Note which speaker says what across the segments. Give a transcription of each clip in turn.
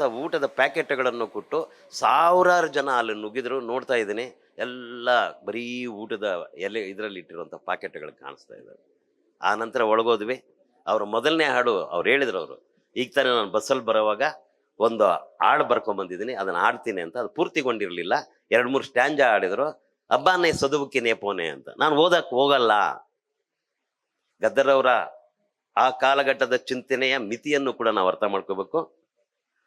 Speaker 1: ರುಚಿಯಾದಂಥ ಊಟದ ಪ್ಯಾಕೆಟ್ಗಳನ್ನು ಕೊಟ್ಟು ಸಾವಿರಾರು ಜನ ಅಲ್ಲಿ ನುಗ್ಗಿದ್ರು, ನೋಡ್ತಾ ಇದ್ದೀನಿ. ಎಲ್ಲ ಬರೀ ಊಟದ ಎಲೆ ಇದರಲ್ಲಿ ಇಟ್ಟಿರುವಂಥ ಪ್ಯಾಕೆಟ್ಗಳು ಕಾಣಿಸ್ತಾ ಇದ್ದಾವೆ. ಆ ನಂತರ ಒಳಗೋದ್ವಿ. ಅವರು ಮೊದಲನೇ ಹಾಡು ಅವ್ರು ಹೇಳಿದ್ರು ಅವರು. ಈಗ ತಾನೇ ನಾನು ಬಸ್ಸಲ್ಲಿ ಬರೋವಾಗ ಒಂದು ಹಾಡು ಬರ್ಕೊಂಬಂದಿದ್ದೀನಿ, ಅದನ್ನು ಹಾಡ್ತೀನಿ ಅಂತ. ಅದು ಪೂರ್ತಿಗೊಂಡಿರಲಿಲ್ಲ. ಎರಡು ಮೂರು ಸ್ಟ್ಯಾಂಜ ಆಡಿದ್ರು ಹಬ್ಬನೇ ಸದುಬುಕ್ಕಿ ನೇಪೋನೆ ಅಂತ. ನಾನು ಓದಕ್ಕೆ ಹೋಗಲ್ಲ. ಗದ್ದರವರ ಆ ಕಾಲಘಟ್ಟದ ಚಿಂತನೆಯ ಮಿತಿಯನ್ನು ಕೂಡ ನಾವು ಅರ್ಥ ಮಾಡ್ಕೋಬೇಕು.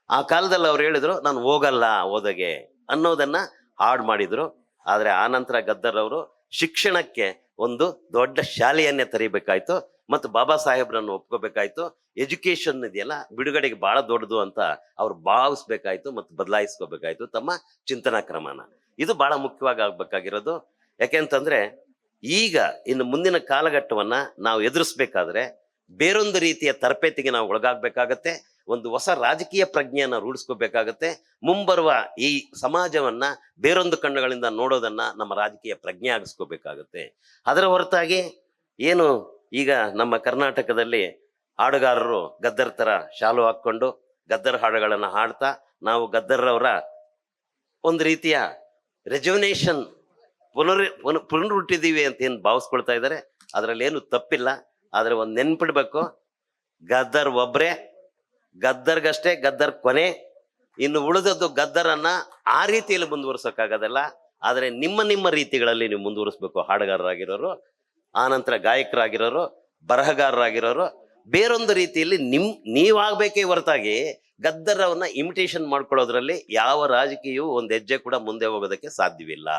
Speaker 1: ಆ ಕಾಲದಲ್ಲಿ ಅವ್ರು ಹೇಳಿದ್ರು, ನಾನು ಹೋಗಲ್ಲ ಓದಗೆ ಅನ್ನೋದನ್ನ ಹಾಡ್ ಮಾಡಿದ್ರು. ಆದ್ರೆ ಆ ನಂತರ ಗದ್ದರ್ ಅವರು ಶಿಕ್ಷಣಕ್ಕೆ ಒಂದು ದೊಡ್ಡ ಶಾಲೆಯನ್ನೇ ತರಿಬೇಕಾಯ್ತು ಮತ್ತು ಬಾಬಾ ಸಾಹೇಬ್ರನ್ನು ಒಪ್ಕೋಬೇಕಾಯ್ತು. ಎಜುಕೇಶನ್ ಇದೆಯಲ್ಲ, ಬಿಡುಗಡೆಗೆ ಬಹಳ ದೊಡ್ಡದು ಅಂತ ಅವ್ರು ಭಾವಿಸ್ಬೇಕಾಯ್ತು ಮತ್ತು ಬದಲಾಯಿಸ್ಕೋಬೇಕಾಯ್ತು ತಮ್ಮ ಚಿಂತನಾ ಕ್ರಮನ. ಇದು ಬಹಳ ಮುಖ್ಯವಾಗಿ ಆಗ್ಬೇಕಾಗಿರೋದು. ಯಾಕೆಂತಂದ್ರೆ ಈಗ ಇನ್ನು ಮುಂದಿನ ಕಾಲಘಟ್ಟವನ್ನ ನಾವು ಎದುರಿಸ್ಬೇಕಾದ್ರೆ ಬೇರೊಂದು ರೀತಿಯ ತರಬೇತಿಗೆ ನಾವು ಒಳಗಾಗಬೇಕಾಗತ್ತೆ. ಒಂದು ಹೊಸ ರಾಜಕೀಯ ಪ್ರಜ್ಞೆಯನ್ನು ರೂಢಿಸ್ಕೋಬೇಕಾಗತ್ತೆ. ಮುಂಬರುವ ಈ ಸಮಾಜವನ್ನ ಬೇರೊಂದು ಕಣ್ಣುಗಳಿಂದ ನೋಡೋದನ್ನ ನಮ್ಮ ರಾಜಕೀಯ ಪ್ರಜ್ಞೆ ಆಗಿಸ್ಕೋಬೇಕಾಗತ್ತೆ. ಅದರ ಹೊರತಾಗಿ ಏನು ಈಗ ನಮ್ಮ ಕರ್ನಾಟಕದಲ್ಲಿ ಹಾಡುಗಾರರು ಗದ್ದರ್ ತರ ಶಾಲು ಹಾಕ್ಕೊಂಡು ಗದ್ದರ್ ಹಾಡುಗಳನ್ನು ಹಾಡ್ತಾ ನಾವು ಗದ್ದರ್ರವರ ಒಂದು ರೀತಿಯ ರೆಜುವನೇಷನ್ ಪುನರ್ ಪುನ- ಪುನರುಟ್ಟಿದೀವಿ ಅಂತ ಏನು ಭಾವಿಸ್ಕೊಳ್ತಾ ಇದ್ದಾರೆ. ಅದರಲ್ಲಿ ಏನು ತಪ್ಪಿಲ್ಲ. ಆದರೆ ಒಂದು ನೆನ್ಪಿಡ್ಬೇಕು. ಗದ್ದರ್ ಒಬ್ರೆ ಗದ್ದರ್ಗಷ್ಟೇ ಗದ್ದರ್ ಕೊನೆ. ಇನ್ನು ಉಳಿದದ್ದು ಗದ್ದರನ್ನ ಆ ರೀತಿಯಲ್ಲಿ ಮುಂದುವರ್ಸೋಕ್ಕಾಗೋದಲ್ಲ. ಆದರೆ ನಿಮ್ಮ ನಿಮ್ಮ ರೀತಿಗಳಲ್ಲಿ ನೀವು ಮುಂದುವರಿಸ್ಬೇಕು, ಹಾಡುಗಾರರಾಗಿರೋರು, ಆನಂತರ ಗಾಯಕರಾಗಿರೋರು, ಬರಹಗಾರರಾಗಿರೋರು. ಬೇರೊಂದು ರೀತಿಯಲ್ಲಿ ನಿಮ್, ನೀವಾಗಬೇಕೇ ಹೊರತಾಗಿ ಗದ್ದರವನ್ನ ಇಮಿಟೇಷನ್ ಮಾಡ್ಕೊಳ್ಳೋದ್ರಲ್ಲಿ ಯಾವ ರಾಜಕೀಯವು ಒಂದು ಹೆಜ್ಜೆ ಕೂಡ ಮುಂದೆ ಹೋಗೋದಕ್ಕೆ ಸಾಧ್ಯವಿಲ್ಲ.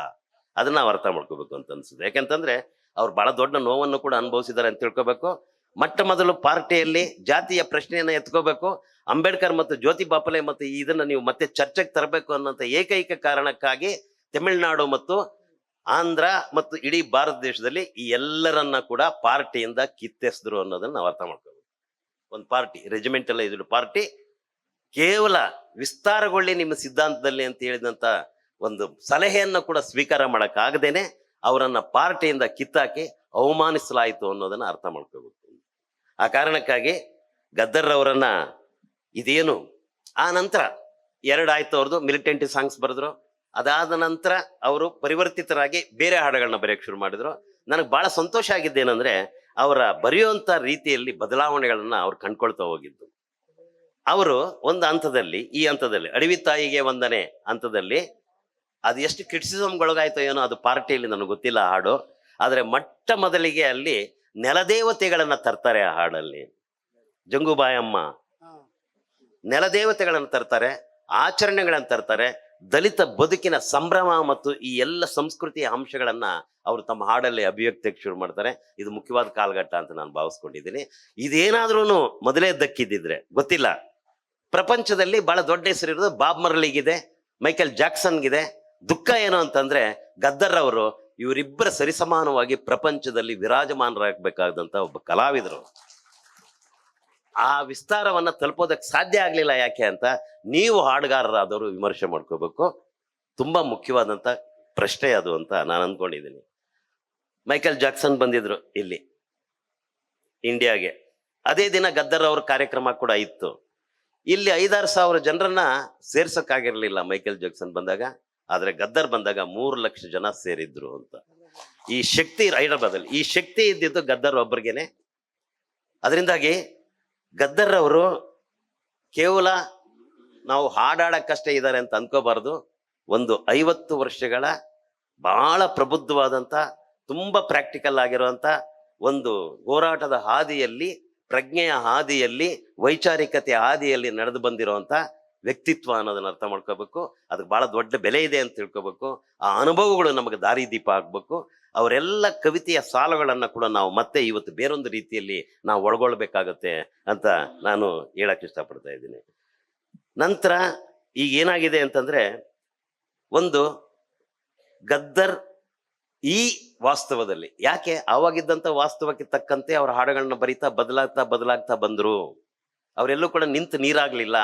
Speaker 1: ಅದನ್ನ ಅರ್ಥ ಮಾಡ್ಕೋಬೇಕು ಅಂತ ಅನ್ಸುತ್ತೆ. ಯಾಕೆಂತಂದ್ರೆ ಅವ್ರು ಬಹಳ ದೊಡ್ಡ ನೋವನ್ನು ಕೂಡ ಅನುಭವಿಸಿದ್ದಾರೆ ಅಂತ ತಿಳ್ಕೊಬೇಕು. ಮೊಟ್ಟ ಮೊದಲು ಪಾರ್ಟಿಯಲ್ಲಿ ಜಾತಿಯ ಪ್ರಶ್ನೆಯನ್ನು ಎತ್ಕೋಬೇಕು. ಅಂಬೇಡ್ಕರ್ ಮತ್ತು ಜ್ಯೋತಿ ಬಾಪಲೆ ಮತ್ತು ಇದನ್ನ ನೀವು ಮತ್ತೆ ಚರ್ಚೆಗೆ ತರಬೇಕು ಅನ್ನೋಂಥ ಏಕೈಕ ಕಾರಣಕ್ಕಾಗಿ ತಮಿಳುನಾಡು ಮತ್ತು ಆಂಧ್ರ ಮತ್ತು ಇಡೀ ಭಾರತ ದೇಶದಲ್ಲಿ ಈ ಎಲ್ಲರನ್ನ ಕೂಡ ಪಾರ್ಟಿಯಿಂದ ಕಿತ್ತೆಸಿದ್ರು ಅನ್ನೋದನ್ನ ನಾವು ಅರ್ಥ ಮಾಡ್ಕೋಬೇಕು ಒಂದು ಪಾರ್ಟಿ ರೆಜಿಮೆಂಟಲ್ಲ ಇದು ಪಾರ್ಟಿ. ಕೇವಲ ವಿಸ್ತಾರಗೊಳ್ಳಿ ನಿಮ್ಮ ಸಿದ್ಧಾಂತದಲ್ಲಿ ಅಂತ ಹೇಳಿದಂತ ಒಂದು ಸಲಹೆಯನ್ನು ಕೂಡ ಸ್ವೀಕಾರ ಮಾಡೋಕ್ಕಾಗದೇನೆ ಅವರನ್ನ ಪಾರ್ಟಿಯಿಂದ ಕಿತ್ತಾಕಿ ಅವಮಾನಿಸಲಾಯಿತು ಅನ್ನೋದನ್ನ ಅರ್ಥ ಮಾಡ್ಕೋಬೇಕು ಆ ಕಾರಣಕ್ಕಾಗಿ ಗದ್ದರ್ ಅವರನ್ನ ಇದೇನು? ಆ ನಂತರ ಎರಡಾಯ್ತು ಅವ್ರದ್ದು ಮಿಲಿಟೆಂಟ್ ಸಾಂಗ್ಸ್ ಬರೆದ್ರು. ಅದಾದ ನಂತರ ಅವರು ಪರಿವರ್ತಿತರಾಗಿ ಬೇರೆ ಹಾಡುಗಳನ್ನ ಬರೆಯಕ್ಕೆ ಶುರು ಮಾಡಿದ್ರು. ನನಗೆ ಬಹಳ ಸಂತೋಷ ಆಗಿದ್ದೇನೆಂದ್ರೆ, ಅವರ ಬರೆಯುವಂತ ರೀತಿಯಲ್ಲಿ ಬದಲಾವಣೆಗಳನ್ನ ಅವ್ರು ಕಂಡ್ಕೊಳ್ತಾ ಹೋಗಿದ್ದು. ಅವರು ಒಂದು ಹಂತದಲ್ಲಿ, ಈ ಹಂತದಲ್ಲಿ, ಅಡವಿ ತಾಯಿಗೆ ಒಂದನೇ ಹಂತದಲ್ಲಿ, ಅದು ಎಷ್ಟು ಕ್ರಿಟಿಸಿಸಮ್ಗೊಳಗಾಯ್ತೋ ಏನೋ ಅದು ಪಾರ್ಟಿಯಲ್ಲಿ ನನಗೆ ಗೊತ್ತಿಲ್ಲ ಹಾಡು, ಆದರೆ ಮೊಟ್ಟ ಮೊದಲಿಗೆ ಅಲ್ಲಿ ನೆಲದೇವತೆಗಳನ್ನ ತರ್ತಾರೆ ಆ ಹಾಡಲ್ಲಿ. ಜಂಗುಬಾಯಮ್ಮ. ನೆಲದೇವತೆಗಳನ್ನ ತರ್ತಾರೆ ಆಚರಣೆಗಳನ್ನು ತರ್ತಾರೆ ದಲಿತ ಬದುಕಿನ ಸಂಭ್ರಮ ಮತ್ತು ಈ ಎಲ್ಲ ಸಂಸ್ಕೃತಿಯ ಅಂಶಗಳನ್ನ ಅವರು ತಮ್ಮ ಹಾಡಲ್ಲಿ ಅಭಿವ್ಯಕ್ತಿಗೆ ಶುರು ಮಾಡ್ತಾರೆ. ಇದು ಮುಖ್ಯವಾದ ಕಾಲಘಟ್ಟ ಅಂತ ನಾನು ಭಾವಿಸ್ಕೊಂಡಿದ್ದೀನಿ. ಇದೇನಾದ್ರೂ ಮೊದಲೇ ದಕ್ಕಿದ್ದಿದ್ರೆ ಗೊತ್ತಿಲ್ಲ. ಪ್ರಪಂಚದಲ್ಲಿ ಬಹಳ ದೊಡ್ಡ ಹೆಸರಿರೋದು ಬಾಬ್ ಮರಳಿಗಿದೆ ಮೈಕೆಲ್ ಜಾಕ್ಸನ್ಗಿದೆ. ದುಃಖ ಏನು ಅಂತಂದ್ರೆ ಗದ್ದರ್ ಅವರು ಇವರಿಬ್ಬರ ಸರಿಸಮಾನವಾಗಿ ಪ್ರಪಂಚದಲ್ಲಿ ವಿರಾಜಮಾನರಾಗಬೇಕಾದಂಥ ಒಬ್ಬ ಕಲಾವಿದರು. ಆ ವಿಸ್ತಾರವನ್ನು ತಲುಪೋದಕ್ಕೆ ಸಾಧ್ಯ ಆಗಲಿಲ್ಲ ಯಾಕೆ ಅಂತ ನೀವು ಹಾಡುಗಾರರಾದವರು ವಿಮರ್ಶೆ ಮಾಡ್ಕೋಬೇಕು. ತುಂಬ ಮುಖ್ಯವಾದಂಥ ಪ್ರಶ್ನೆ ಅದು ಅಂತ ನಾನು ಅಂದ್ಕೊಂಡಿದ್ದೀನಿ. ಮೈಕೆಲ್ ಜಾಕ್ಸನ್ ಬಂದಿದ್ರು ಇಲ್ಲಿ, ಇಂಡಿಯಾಗೆ. ಅದೇ ದಿನ ಗದ್ದರ್ ಅವ್ರ ಕಾರ್ಯಕ್ರಮ ಕೂಡ ಇತ್ತು. ಇಲ್ಲಿ ಐದಾರು ಸಾವಿರ ಜನರನ್ನ ಸೇರ್ಸೋಕ್ಕಾಗಿರಲಿಲ್ಲ ಮೈಕೆಲ್ ಜಾಕ್ಸನ್ ಬಂದಾಗ. ಆದ್ರೆ ಗದ್ದರ್ ಬಂದಾಗ ಮೂರು ಲಕ್ಷ ಜನ ಸೇರಿದ್ರು ಅಂತ. ಈ ಶಕ್ತಿ ಹೈದರಾಬಾದಲ್ಲಿ, ಈ ಶಕ್ತಿ ಇದ್ದಿದ್ದು ಗದ್ದರ್ ಒಬ್ಬರಿಗೇನೆ ಅದರಿಂದಾಗಿ ಗದ್ದರ್ ಅವರು ಕೇವಲ ನಾವು ಹಾಡಾಡಕ್ಕಷ್ಟೇ ಇದ್ದಾರೆ ಅಂತ ಅನ್ಕೋಬಾರ್ದು. ಒಂದು ಐವತ್ತು ವರ್ಷಗಳ ಬಹಳ ಪ್ರಬುದ್ಧವಾದಂಥ ತುಂಬಾ ಪ್ರಾಕ್ಟಿಕಲ್ ಆಗಿರುವಂಥ ಒಂದು ಹೋರಾಟದ ಹಾದಿಯಲ್ಲಿ, ಪ್ರಜ್ಞೆಯ ಹಾದಿಯಲ್ಲಿ ವೈಚಾರಿಕತೆ ಹಾದಿಯಲ್ಲಿ ನಡೆದು ಬಂದಿರುವಂತ ವ್ಯಕ್ತಿತ್ವ ಅನ್ನೋದನ್ನ ಅರ್ಥ ಮಾಡ್ಕೋಬೇಕು. ಅದಕ್ಕೆ ಬಹಳ ದೊಡ್ಡ ಬೆಲೆ ಇದೆ ಅಂತ ತಿಳ್ಕೊಬೇಕು. ಆ ಅನುಭವಗಳು ನಮಗೆ ದಾರಿದೀಪ ಆಗಬೇಕು. ಅವರೆಲ್ಲ ಕವಿತೆಯ ಸಾಲುಗಳನ್ನು ಕೂಡ ನಾವು ಮತ್ತೆ ಇವತ್ತು ಬೇರೊಂದು ರೀತಿಯಲ್ಲಿ ನಾವು ಒಳಗೊಳ್ಬೇಕಾಗತ್ತೆ ಅಂತ ನಾನು ಹೇಳಕ್ಕೆ ಇಷ್ಟಪಡ್ತಾ ಇದ್ದೀನಿ. ನಂತರ ಈಗ ಏನಾಗಿದೆ ಅಂತಂದ್ರೆ ಒಂದು ಗದ್ದರ್ ಈ ವಾಸ್ತವದಲ್ಲಿ ಯಾಕೆ ಆವಾಗಿದ್ದಂಥ ವಾಸ್ತವಕ್ಕೆ ತಕ್ಕಂತೆ ಅವರ ಹಾಡುಗಳನ್ನ ಬರೀತಾ ಬದಲಾಗ್ತಾ ಬದಲಾಗ್ತಾ ಬಂದರು. ಅವರೆಲ್ಲೂ ಕೂಡ ನಿಂತು ನೀರಾಗ್ಲಿಲ್ಲ.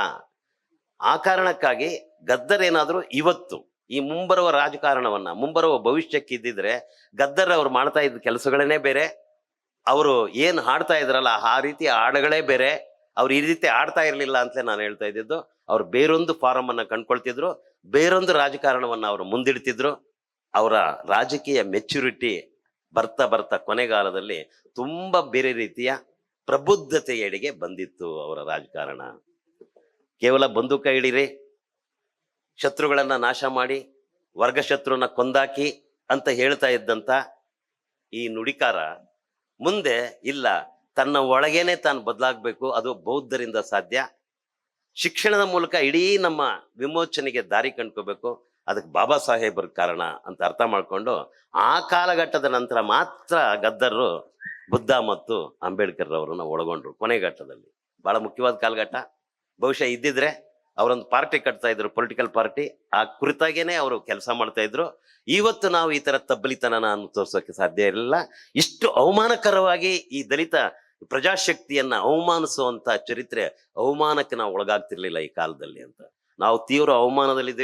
Speaker 1: ಆ ಕಾರಣಕ್ಕಾಗಿ ಗದ್ದರ್ ಏನಾದರೂ ಇವತ್ತು ಈ ಮುಂಬರುವ ರಾಜಕಾರಣವನ್ನ, ಮುಂಬರುವ ಭವಿಷ್ಯಕ್ಕೆ ಇದ್ದಿದ್ರೆ ಗದ್ದರ್ ಅವ್ರು ಮಾಡ್ತಾ ಇದ್ದ ಕೆಲಸಗಳನ್ನೇ ಬೇರೆ, ಅವರು ಏನು ಹಾಡ್ತಾ ಇದ್ರಲ್ಲ ಆ ರೀತಿಯ ಹಾಡುಗಳೇ ಬೇರೆ, ಅವ್ರು ಈ ರೀತಿ ಆಡ್ತಾ ಇರಲಿಲ್ಲ ಅಂತಲೇ ನಾನು ಹೇಳ್ತಾ ಇದ್ದಿದ್ದು, ಅವ್ರು ಬೇರೊಂದು ಫಾರಂ ಅನ್ನ ಕಂಡ್ಕೊಳ್ತಿದ್ರು, ಬೇರೊಂದು ರಾಜಕಾರಣವನ್ನ ಅವರು ಮುಂದಿಡ್ತಿದ್ರು, ಅವರ ರಾಜಕೀಯ ಮೆಚುರಿಟಿ ಬರ್ತಾ ಬರ್ತಾ ಕೊನೆಗಾಲದಲ್ಲಿ ತುಂಬಾ ಬೇರೆ ರೀತಿಯ ಪ್ರಬುದ್ಧತೆಯಡೆಗೆ ಬಂದಿತ್ತು ಅವರ ರಾಜಕಾರಣ. ಕೇವಲ ಬಂದೂಕ ಹಿಡೀರಿ, ಶತ್ರುಗಳನ್ನು ನಾಶ ಮಾಡಿ ವರ್ಗ ಶತ್ರುನ ಕೊಂದಾಕಿ ಅಂತ ಹೇಳ್ತಾ ಇದ್ದಂತ ಈ ನುಡಿಕಾರ ಮುಂದೆ ಇಲ್ಲ, ತನ್ನ ಒಳಗೇನೆ ತಾನು ಬದಲಾಗಬೇಕು, ಅದು ಬೌದ್ಧರಿಂದ ಸಾಧ್ಯ. ಶಿಕ್ಷಣದ ಮೂಲಕ ಇಡೀ ನಮ್ಮ ವಿಮೋಚನೆಗೆ ದಾರಿ ಕಂಡ್ಕೋಬೇಕು, ಅದಕ್ಕೆ ಬಾಬಾ ಸಾಹೇಬರ ಕಾರಣ ಅಂತ ಅರ್ಥ ಮಾಡಿಕೊಂಡು, ಆ ಕಾಲಘಟ್ಟದ ನಂತರ ಮಾತ್ರ ಗದ್ದರು ಬುದ್ಧ ಮತ್ತು ಅಂಬೇಡ್ಕರ್ ಅವರನ್ನ ಒಳಗೊಂಡ್ರು ಕೊನೆಘಟ್ಟದಲ್ಲಿ. ಬಹಳ ಮುಖ್ಯವಾದ ಕಾಲಘಟ್ಟ. ಬಹುಶಃ ಇದ್ದಿದ್ರೆ ಅವರೊಂದು ಪಾರ್ಟಿ ಕಟ್ತಾ ಇದ್ರು ಪೊಲಿಟಿಕಲ್ ಪಾರ್ಟಿ ಆ ಕುರಿತಾಗೇನೆ ಅವರು ಕೆಲಸ ಮಾಡ್ತಾ ಇದ್ರು. ಇವತ್ತು ನಾವು ಈ ತರ ತಬ್ಬಲಿತನ ತೋರಿಸೋಕೆ ಸಾಧ್ಯ ಇರಲಿಲ್ಲ. ಇಷ್ಟು ಅವಮಾನಕರವಾಗಿ ಈ ದಲಿತ ಪ್ರಜಾಶಕ್ತಿಯನ್ನ ಅವಮಾನಿಸುವಂತ ಚರಿತ್ರೆ ಅವಮಾನಕ್ಕೆ ನಾವು ಒಳಗಾಗ್ತಿರ್ಲಿಲ್ಲ ಈ ಕಾಲದಲ್ಲಿ ಅಂತ. ನಾವು ತೀವ್ರ ಅವಮಾನದಲ್ಲಿದ್ದೇವೆ.